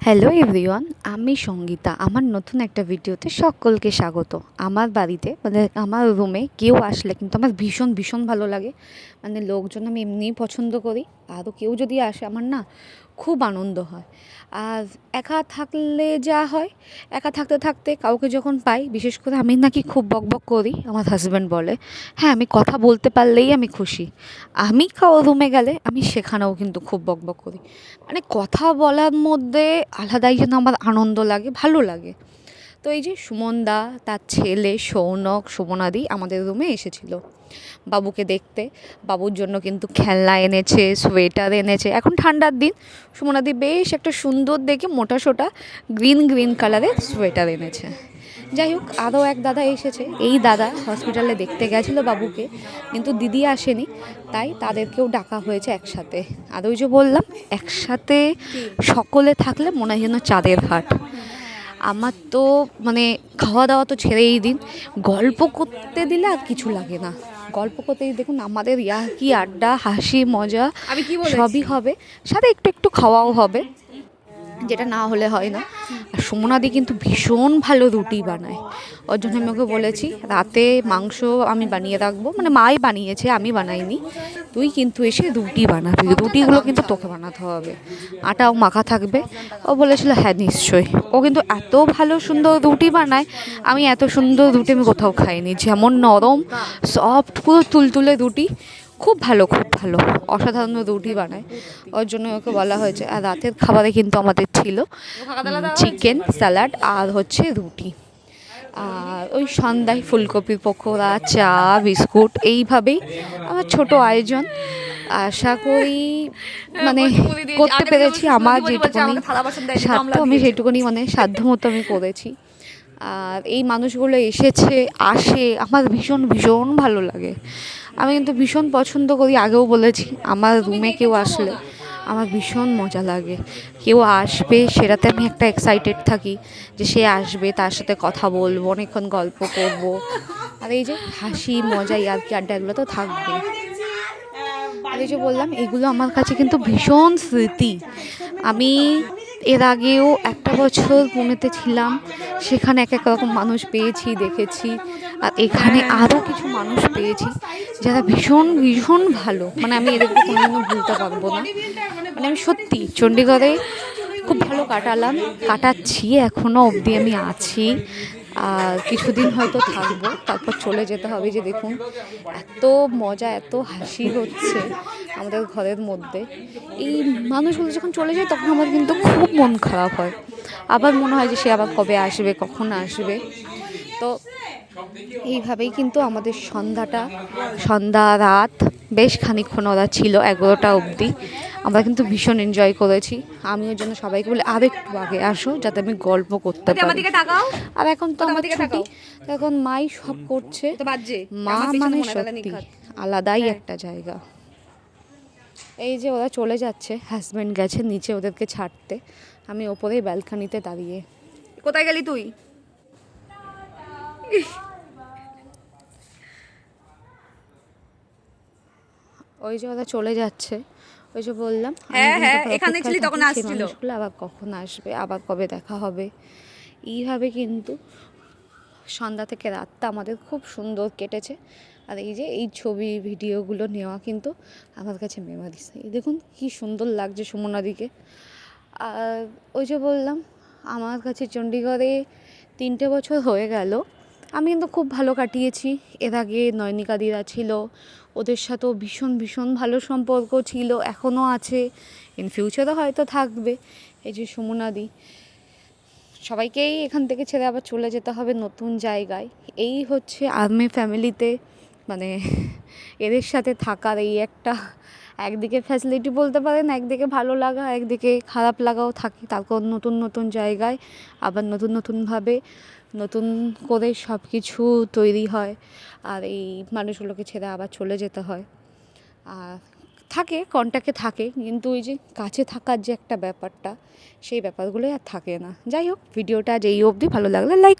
Hello everyone আমি সঙ্গীতা। আমার নতুন একটা ভিডিওতে সকলকে স্বাগত। আমার বাড়িতে মানে আমার রুমে কেউ আসলে কিন্তু আমার ভীষণ ভীষণ ভালো লাগে। মানে লোকজন আমি এমনিই পছন্দ করি। আরও কেউ যদি আসে, আমার না খুব আনন্দ হয়। আর একা থাকলে যা হয়, একা থাকতে থাকতে কাউকে যখন পাই, বিশেষ করে আমি নাকি খুব বকবক করি, আমার হাজব্যান্ড বলে হ্যাঁ আমি কথা বলতে পারলেই আমি খুশি। আমি কাউ রুমে গেলে আমি সেখানেও কিন্তু খুব বকবক করি। মানে কথা বলার মধ্যে আলাদাই যেন আমার আনন্দ লাগে, ভালো লাগে। তো এই যে সুমনদা তার ছেলে সৌনক সুমনাদি আমাদের রুমে এসেছিল বাবুকে দেখতে। বাবুর জন্য কিন্তু খেলনা এনেছে সোয়েটার এনেছে। এখন ঠান্ডার দিন সুমনাদি বেশ একটা সুন্দর দেখে মোটা সোটা গ্রিন গ্রিন কালারের সোয়েটার এনেছে। যাই হোক আরও এক দাদা এসেছে। এই দাদা হসপিটালে দেখতে গেছিল বাবুকে কিন্তু দিদি আসেনি তাই তাদেরকেও ডাকা হয়েছে একসাথে। আর ওই যে বললাম একসাথে সকলে থাকলে মনে হয় যেন চাঁদের হাট। আমার তো মানে খাওয়া দাওয়া তো ছেড়েই দিন। গল্প করতে দিলে আর কিছু লাগে না। গল্প করতেই দেখুন আমাদের ইয়া কি আড্ডা হাসি মজা আমি কি সবই হবে। সাথে একটু একটু খাওয়াও হবে। যেটা না হলে হয় না। সুমনাদি কিন্তু ভীষণ ভালো রুটি বানায়। ওর জন্য আমি ওকে বলেছি, রাতে মাংস আমি বানিয়ে রাখব। মানে মাই বানিয়েছে, আমি বানাইনি। তুই কিন্তু এসে রুটি বানাবি। রুটিগুলো কিন্তু তোকে বানাতে হবে। আটাও মাখা থাকবে। ও বলেছিল হ্যাঁ নিশ্চয়ই। ও কিন্তু এত ভালো সুন্দর রুটি বানায়। আমি এত সুন্দর রুটি আমি কোথাও খাইনি। যেমন নরম, সফট, পুরো তুলতুলে রুটি। খুব ভালো খুব ভালো। অসাধারণ রুটি বানায়। ওর জন্য ওকে বলা হয়েছে। আর রাতের খাবারে কিন্তু আমাদের ছিল চিকেন স্যালাড আর হচ্ছে রুটি। আর ওই সন্ধ্যায় ফুলকপির পকোড়া চা বিস্কুট এইভাবেই আমার ছোট আয়োজন। আশা করি মানে করতে পেরেছি। আমার যেটুকুনি সাধ্য আমি সেটুকুনি মানে সাধ্য মতো আমি করেছি। আর এই মানুষগুলো এসেছে আসে আমার ভীষণ ভীষণ ভালো লাগে। আমি কিন্তু ভীষণ পছন্দ করি আগেও বলেছি আমার রুমে কেউ আসলে আমার ভীষণ মজা লাগে। কেউ আসবে সেটাতে আমি একটা এক্সাইটেড থাকি যে সে আসবে তার সাথে কথা বলব অনেকক্ষণ গল্প করব। আর এই যে হাসি মজা আর কি আড্ডা এগুলো তো থাকবেই আর এই যে বললাম এগুলো আমার কাছে কিন্তু ভীষণ স্মৃতি। আমি এর আগেও একটা বছর পুনেতে ছিলাম, সেখানে এক এক রকম মানুষ পেয়েছি, দেখেছি, আর এখানে আরও কিছু মানুষ পেয়েছি যারা ভীষণ ভীষণ ভালো। মানে আমি এদেরকে কোনোদিনও ভুলতে পারব না। মানে আমি সত্যি চণ্ডীগড়ে খুব ভালো কাটালাম, কাটাচ্ছি এখনও অবধি আমি আছি। কিছুদিন হয়তো থাকব, তারপর চলে যেতে হবে যে দেখুন, এত মজা, এত হাসি হচ্ছে আমাদের ঘরের মধ্যে। এই মানুষগুলো যখন চলে যায়, তখন আমার কিন্তু খুব মন খারাপ হয়। আবার মনে হয় যে সে আবার কবে আসবে, কখন আসবে? তো এইভাবেই কিন্তু আমাদের সন্ধ্যাটা সন্ধ্যা রাত বেশ খানিকক্ষণ ওরা ছিল এগারোটা অবধি। আমরা কিন্তু ভীষণ এনজয় করেছি। আমি ওর জন্য সবাইকে বলে আর একটু আগে আসো যাতে আমি গল্প করতে পারি। আর এখন তো আমার আমার ছুটি এখন মাই সব করছে। মা মানে সত্যি আলাদাই হ্যাঁ। একটা জায়গা। এই যে ওরা চলে যাচ্ছে হাজব্যান্ড গেছে নিচে ওদেরকে ছাড়তে। আমি ওপরেই ব্যালকানিতে দাঁড়িয়ে। কোথায় গেলি তুই? ওই যে ওরা চলে যাচ্ছে। ওই যে বললাম হ্যাঁ, হ্যাঁ, এখানে ছিলি তখন আসছিল। আবার কখন আসবে আবার কবে দেখা হবে। এইভাবে কিন্তু সন্ধ্যা থেকে রাতটা আমাদের খুব সুন্দর কেটেছে। আর এই যে এই ছবি ভিডিওগুলো নেওয়া কিন্তু আমার কাছে মেমারিস এই দেখুন কি সুন্দর লাগছে সুমনাদিকে। আর ওই যে বললাম আমার কাছে চণ্ডীগড়ে তিনটে বছর হয়ে গেল। আমি কিন্তু খুব ভালো কাটিয়েছি। এর আগে নয়নিকা দিদা ছিল, ওদের সাথেও ভীষণ ভীষণ ভালো সম্পর্ক ছিল, এখনও আছে। ইন ফিউচারও হয়তো থাকবে। এই যে সুমনাদি সবাইকেই এখান থেকে ছেড়ে আবার চলে যেতে হবে নতুন জায়গায়। এই হচ্ছে আর্মি ফ্যামিলিতে মানে এদের সাথে থাকার এই একটা একদিকে ফ্যাসিলিটি বলতে পারেন, একদিকে ভালো লাগা, একদিকে খারাপ লাগাও থাকে। তারপর নতুন নতুন জায়গায়, আবার নতুন, নতুনভাবে নতুন করে সব কিছু তৈরি হয় আর এই মানুষগুলোকে ছেড়ে আবার চলে যেতে হয়। আর থাকে কন্ট্যাক্টে থাকে, কিন্তু ওই যে কাছে থাকার যে একটা ব্যাপারটা, সেই ব্যাপারগুলোই আর থাকে না। যাই হোক, ভিডিওটা আজ এই অবধি। ভালো লাগলে লাইক